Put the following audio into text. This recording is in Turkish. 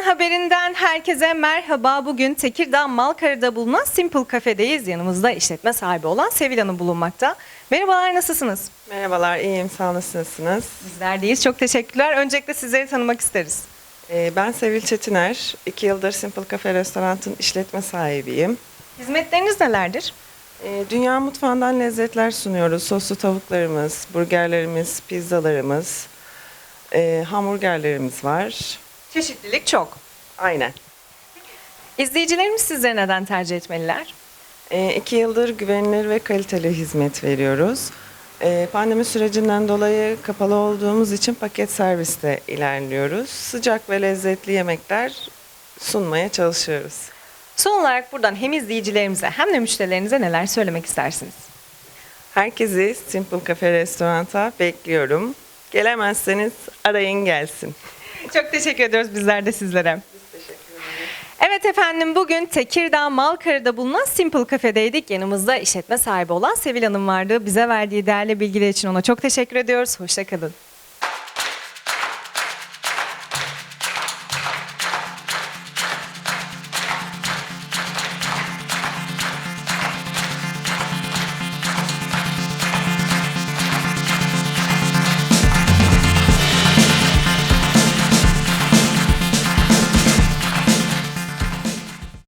Haberinden herkese merhaba. Bugün Tekirdağ Malkara'da bulunan Simple Cafe'deyiz. Yanımızda işletme sahibi olan Sevil Hanım bulunmakta. Merhabalar, nasılsınız? Merhabalar, iyiyim. Sağ olun, nasılsınız? Bizler deyiz. Çok teşekkürler. Öncelikle sizleri tanımak isteriz. Ee, ben Sevil Çetiner. İki yıldır Simple Cafe Restorant'ın işletme sahibiyim. Hizmetleriniz nelerdir? Ee, dünya mutfağından lezzetler sunuyoruz. Soslu tavuklarımız, burgerlerimiz, pizzalarımız, e, hamburgerlerimiz var. Çeşitlilik çok. Aynen. İzleyicilerimiz sizleri neden tercih etmeliler? Ee, iki yıldır güvenilir ve kaliteli hizmet veriyoruz. Ee, pandemi sürecinden dolayı kapalı olduğumuz için paket serviste ilerliyoruz. Sıcak ve lezzetli yemekler sunmaya çalışıyoruz. Son olarak buradan hem izleyicilerimize hem de müşterilerinize neler söylemek istersiniz? Herkesi Simple Cafe Restorant'a bekliyorum. Gelemezseniz arayın gelsin. Çok teşekkür ediyoruz bizler de sizlere. Evet efendim bugün Tekirdağ Malkara'da bulunan Simple Cafe'deydik. Yanımızda işletme sahibi olan Sevil Hanım vardı. Bize verdiği değerli bilgiler için ona çok teşekkür ediyoruz. Hoşçakalın.